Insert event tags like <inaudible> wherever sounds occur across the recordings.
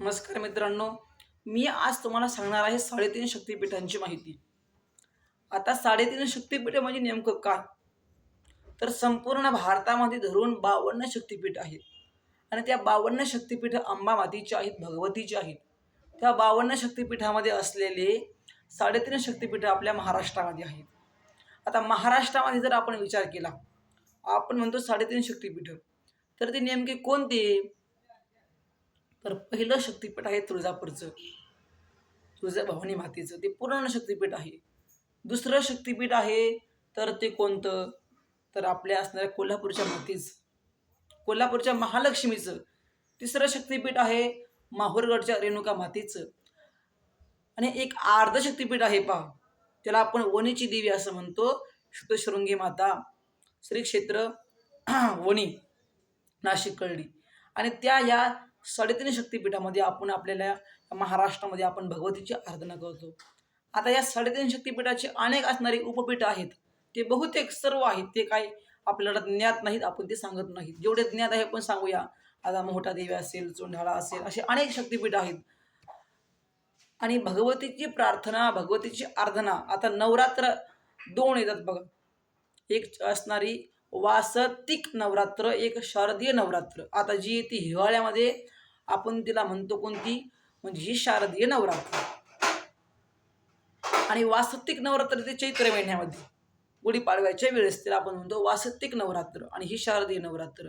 नमस्कार मित्रांनो मी आज तुम्हाला सांगणार आहे साडेतीन शक्तिपीठांची माहिती. आता साडेतीन शक्तिपीठ म्हणजे नेमकं काय? तर संपूर्ण भारतामध्ये धरून बावन्न शक्तिपीठ आहेत. आणि त्या बावन्न शक्तिपीठ अंबा मातीचे आहेत भगवतीची आहेत. त्या बावन्न शक्तिपीठामध्ये असलेले साडेतीन शक्तिपीठ आपल्या महाराष्ट्रामध्ये आहेत. आता महाराष्ट्रामध्ये जर आपण विचार केला आपण म्हणतो साडेतीन शक्तिपीठ. तर ते नेमके कोणते? तर पहिलं शक्तिपीठ आहे तुळजापूरचं. तुळजाभवानी मातेचं. ते पूर्ण शक्तिपीठ आहे. दुसरं शक्तिपीठ आहे तर ते कोणतं? तर आपल्या असणाऱ्या कोल्हापूरच्या मातीचं. कोल्हापूरच्या महालक्ष्मीचं. तिसरं शक्तिपीठ आहे माहूरगडच्या रेणुका मातीचं. आणि एक अर्ध शक्तिपीठ आहे पहा. त्याला आपण वणीची देवी असं म्हणतो. शुद्धशृंगी माता. श्री क्षेत्र <clears throat> वणी नाशिक कळली आणि त्या या साडेतीन शक्तीपीठामध्ये आपण आपल्याला महाराष्ट्रामध्ये आपण भगवतीची आराधना करतो. आता या साडेतीन शक्तीपीठाचे अनेक असणारी उपपीठं आहेत. ते बहुतेक सर्व आहेत. ते काय आपल्याला ज्ञात नाहीत. आपण ते सांगत नाहीत. जेवढे ज्ञात आहे आपण सांगूया. आता मोठा देवी असेल चोंढाळा असेल असे अनेक शक्तिपीठ आहेत. आणि भगवतीची प्रार्थना भगवतीची आराधना आता नवरात्र दोन येतात बघा. एक असणारी वासतिक नवरात्र एक शारदीय नवरात्र. आता जी येते हिवाळ्यामध्ये आपण तिला म्हणतो कोणती? म्हणजे ही शारदीय नवरात्र. आणि वासत्तिक नवरात्र ते चैत्र महिन्यामध्ये. गुढीपाडव्याच्या वेळेस तिला आपण म्हणतो वासत्तिक नवरात्र आणि ही शारदीय नवरात्र.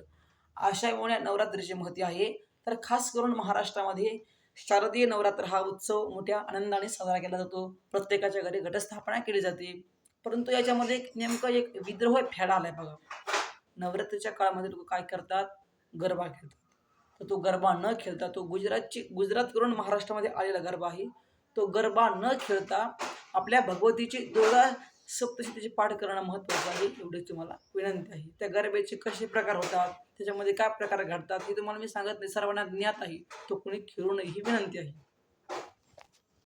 अशा नवरात्रीचे महत्त्व आहे. तर खास करून महाराष्ट्रामध्ये शारदीय नवरात्र हा उत्सव मोठ्या आनंदाने साजरा केला जातो. प्रत्येकाच्या घरी घटस्थापना केली जाते. परंतु याच्यामध्ये एक नेमकं एक विद्रोह फेडा आलाय बघा. नवरात्रीच्या काळामध्ये लोक काय करतात? गरबा खेळतात. तर तो गरबा न खेळता तो गुजरातची गुजरातकडून महाराष्ट्रामध्ये आलेला गरबा आहे. तो गरबा न खेळता आपल्या भगवतीची दुर्गा सप्तशतीचे पाठ करणं महत्त्वाचं आहे एवढीच तुम्हाला विनंती आहे. त्या गरब्याचे कसे प्रकार होतात त्याच्यामध्ये काय प्रकार घडतात हे तुम्हाला मी सांगत नाही. सर्वांना ज्ञात आहे तो कोणी खेळू नये ही विनंती आहे.